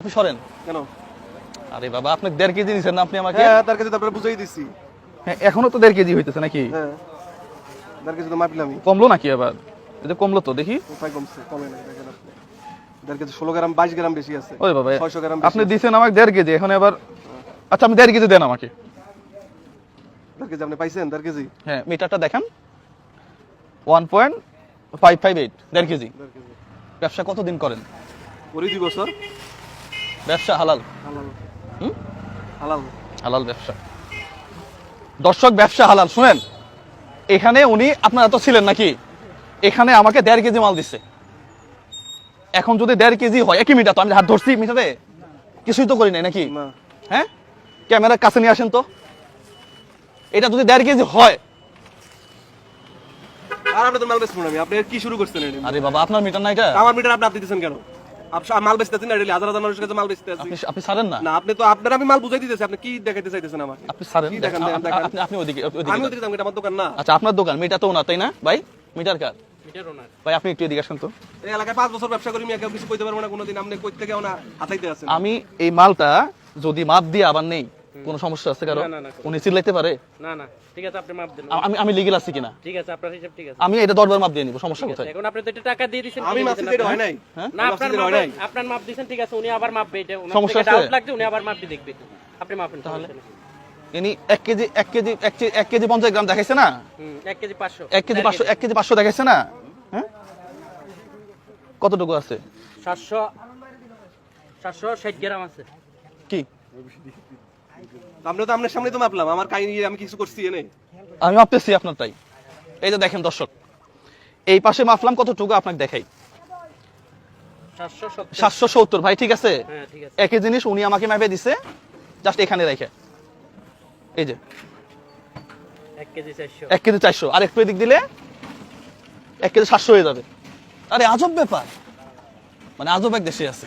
আপনি সরেন। কেন? আরে বাবা আপনি দেড় কেজি নিছেন না আপনি আমাকে? হ্যাঁ তার কাছে তারপরে বুঝাই দিছি। হ্যাঁ, এখনও তো দেড় কেজি হইতেছে নাকি? হ্যাঁ তার কাছে তো মাপলামই কমলো নাকি আবার? এটা কমলো তো দেখি। কোথায় কমছে? কমে নাই দেখেন আপনি। তার কাছে ষোলো গ্রাম বাইশ গ্রাম বেশি আছে। ওই বাবা ছয়শো গ্রাম আপনি দিছেন আমাকে দেড় কেজি এখন এবার আচ্ছা আপনি দেড় কেজি দেন আমাকে। তার কাছে আপনি পাইছেন তার কেজি? হ্যাঁ মিটারটা দেখান। One point five five eight দেড় কেজি। দেড় কেজি। ব্যবসা কতদিন করেন? করি দুই বছর। ব্যবসা হালাল? হালাল। হুম? হালাল। হালাল ব্যবসা। দর্শক ব্যবসা হালাল শুনেন। এখানে উনি আপনারা তো ছিলেন নাকি? এখানে আমাকে দেড় কেজি মাল দিচ্ছে এখন যদি দেড় কেজি হয় একই মিটার তো আমি হাত ধরছি মিটারে? কিছুই তো করি নাই নাকি? হ্যাঁ? ক্যামেরার কাছে নিয়ে আসেন তো। এটা যদি দেড় কেজি হয়। আর আপনি তো মাল আপনি কি শুরু করছেন আরে বাবা আপনার মিটার না এটা? আমার মিটার আপনি আপনি দিতেছেন কেন? মাল বেচতেছেন না এটা হাজার হাজার মানুষের কাছে মাল আপনি আপনি ছাড়েন না? না আপনি তো আপনার আমি মাল বুঝাই দিতেছি আপনি কি দেখাইতে চাইতেছেন আমাকে? আপনি ছাড়েন দেখেন, আপনি- ওদিকে আমি ওদিকে যাব, এটা আমার দোকান না। আচ্ছা আপনার দোকান মিটা তো ওনার তাই না? ভাই মিটার কার? ভাই আপনি একটু এদিকে আসুন তো। এই এলাকায় পাঁচ বছর ব্যবসা করি আমি কেউ কিছু কইতে পারব না কোনোদিন। আপনি কই থেকে ওনা হাতাইতে আছেন? আমি এই মালটা যদি মাপ দিয়ে আবার নেই কোনো সমস্যা আছে কারও? উনি চিল্লাইতে পারে? না না ঠিক আছে আপনি মাপ দেন। আমি আমি লিগেল আছি কিনা? ঠিক আছে আপনার হিসাব ঠিক আছে। আমি এটা দরবার মাপ দিয়ে নিব সমস্যা কোথায়? এখন আপনি তো এটা টাকা দিয়ে দিয়েছেন আমি ঠিক মাসি আছে, হয় নাই। হ্যাঁ? না আপনার হয় মাপ নাই। আপনার মাপ দিয়েছেন ঠিক আছে উনি আবার মাপবে এটা সমস্যা আছে? ডাউট লাগছে উনি আবার মাপবে দেখবে। আপনি মাপেন তাহলে? ইনি এক কেজি এক কেজি এক কেজি এক কেজি পঞ্চাশ গ্রাম দেখাইছে না? হুম, এক কেজি পাঁচশো। এক কেজি পাঁচশো এক কেজি পাঁচশো দেখাইছে না? হ্যাঁ? কতটুকু আছে? সাতশো সাতশো ষাট গ্রাম আছে। কি? আপনি তো আপনার সামনে তো মাপলাম আমার কাহিনী আমি কিছু করছি এনে। আমি মাপতেছি আপনার তাই। এই যে দেখেন দর্শক এই পাশে মাপলাম কতটুকু আপনাকে দেখাই। সাতশো সত্তর। ভাই ঠিক আছে? হ্যাঁ ঠিক আছে। একই জিনিস উনি আমাকে মাপে দিছে জাস্ট এখানে রেখে। এই যে। এক কেজি চারশো। এক কেজি চারশো। আর একটু এদিক দিলে এক কেজি সাতশো হয়ে যাবে। আরে আজব ব্যাপার। মানে আজব এক দেশে আছে।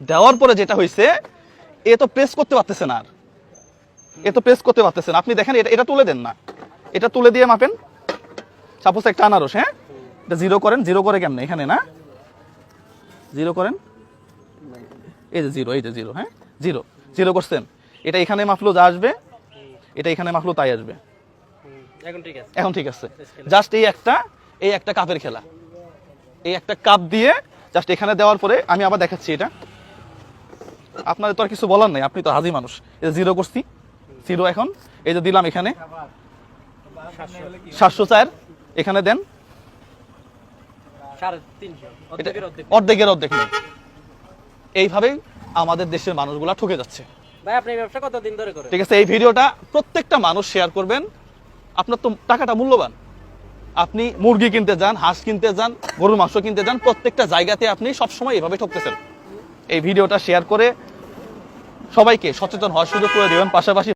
দেওয়ার পরে যেটা হয়েছে এ তো প্রেস করতে পারতেছে না আর। এ তো প্রেস করতে পারতেছে না। আপনি দেখেন এটা এটা তুলে দেন না। এটা তুলে দিয়ে মাপেন। সাপোজ একটা আনারস হ্যাঁ? এটা জিরো করেন। জিরো করে কেমনে? এখানে না? জিরো করেন। এই যে জিরো এই যে জিরো হ্যাঁ? জিরো জিরো করছেন। এটা এখানে মাপলো যা আসবে এটা এখানে মাপলো তাই আসবে। এখন ঠিক আছে। এখন ঠিক আছে। জাস্ট এই একটা এই একটা কাপের খেলা। এই একটা কাপ দিয়ে জাস্ট এখানে দেওয়ার পরে আমি আবার দেখাচ্ছি এটা। আপনাদের তো আর কিছু বলার নাই আপনি তো হাজি মানুষ। যে জিরো করছি জিরো এখন এই যে দিলাম এখানে। সাতশো চার এখানে দেন। এটা অর্ধেকের অর্ধেক। অর্ধেকের নেই। এইভাবেই আমাদের দেশের মানুষগুলা ঠকে যাচ্ছে। ভাই আপনি ব্যবসা কতদিন ধরে করেন? ঠিক আছে এই ভিডিওটা প্রত্যেকটা মানুষ শেয়ার করবেন। আপনার তো টাকাটা মূল্যবান। আপনি মুরগি কিনতে যান হাঁস কিনতে যান গরুর মাংস কিনতে যান প্রত্যেকটা জায়গাতে আপনি সবসময় এভাবে ঠকতেছেন। এই ভিডিওটা শেয়ার করে সবাইকে সচেতন হওয়ার সুযোগ করে দেবেন। পাশাপাশি